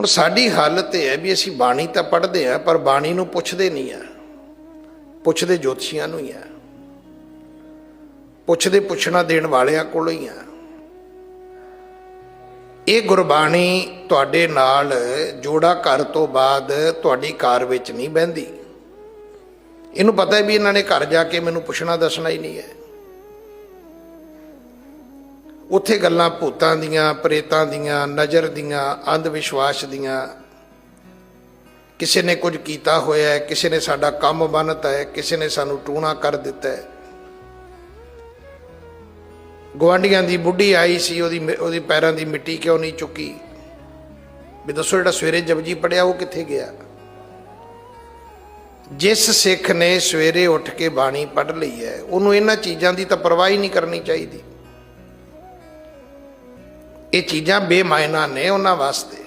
ਹੁਣ ਸਾਡੀ ਹਾਲਤ ਇਹ ਹੈ ਵੀ ਅਸੀਂ ਬਾਣੀ ਤਾਂ ਪੜ੍ਹਦੇ ਆ ਪਰ ਬਾਣੀ ਨੂੰ ਪੁੱਛਦੇ ਨਹੀਂ ਆ। ਪੁੱਛਦੇ ਜੋਤਸ਼ੀਆਂ ਨੂੰ ਹੀ ਆ। ਪੁੱਛਦੇ ਪੁੱਛਣਾ ਦੇਣ ਵਾਲਿਆਂ ਕੋਲੋਂ ਹੀ ਆ। ਇਹ ਗੁਰਬਾਣੀ ਤੁਹਾਡੇ ਨਾਲ ਜੋੜਾ ਘਰ ਤੋਂ ਬਾਅਦ ਤੁਹਾਡੀ ਕਾਰ ਵਿੱਚ ਨਹੀਂ ਬਹਿੰਦੀ। ਇਹਨੂੰ ਪਤਾ ਹੈ ਵੀ ਇਹਨਾਂ ਨੇ ਘਰ ਜਾ ਕੇ ਮੈਨੂੰ ਪੁੱਛਣਾ ਦੱਸਣਾ ਹੀ ਨਹੀਂ ਹੈ। ਉੱਥੇ ਗੱਲਾਂ ਭੂਤਾਂ ਦੀਆਂ, ਪ੍ਰੇਤਾਂ ਦੀਆਂ, ਨਜ਼ਰ ਦੀਆਂ, ਅੰਧ ਵਿਸ਼ਵਾਸ ਦੀਆਂ। ਕਿਸੇ ਨੇ ਕੁਝ ਕੀਤਾ ਹੋਇਆ ਹੈ, ਕਿਸੇ ਨੇ ਸਾਡਾ ਕੰਮ ਬੰਨਤਾ ਹੈ, ਕਿਸੇ ਨੇ ਸਾਨੂੰ ਟੂਣਾ ਕਰ ਦਿੱਤਾ ਹੈ। ਗਵਾਂਡੀਆਂ ਦੀ ਬੁੱਢੀ ਆਈ ਸੀ, ਉਹਦੀ ਮਿ- ਉਹਦੀ ਪੈਰਾਂ ਦੀ ਮਿੱਟੀ ਕਿਉਂ ਨਹੀਂ ਚੁੱਕੀ? ਵੀ ਦੱਸੋ ਜਿਹੜਾ ਸਵੇਰੇ ਜਪਜੀ ਪੜਿਆ, ਉਹ ਕਿੱਥੇ ਗਿਆ? ਜਿਸ ਸਿੱਖ ਨੇ ਸਵੇਰੇ ਉੱਠ ਕੇ ਬਾਣੀ ਪੜ੍ਹ ਲਈ ਹੈ, ਉਹਨੂੰ ਇਹਨਾਂ ਚੀਜ਼ਾਂ ਦੀ ਤਾਂ ਪਰਵਾਹ ਹੀ ਨਹੀਂ ਕਰਨੀ ਚਾਹੀਦੀ। ਇਹ ਚੀਜ਼ਾਂ ਬੇਮਾਇਨਾ ਨੇ ਉਹਨਾਂ ਵਾਸਤੇ।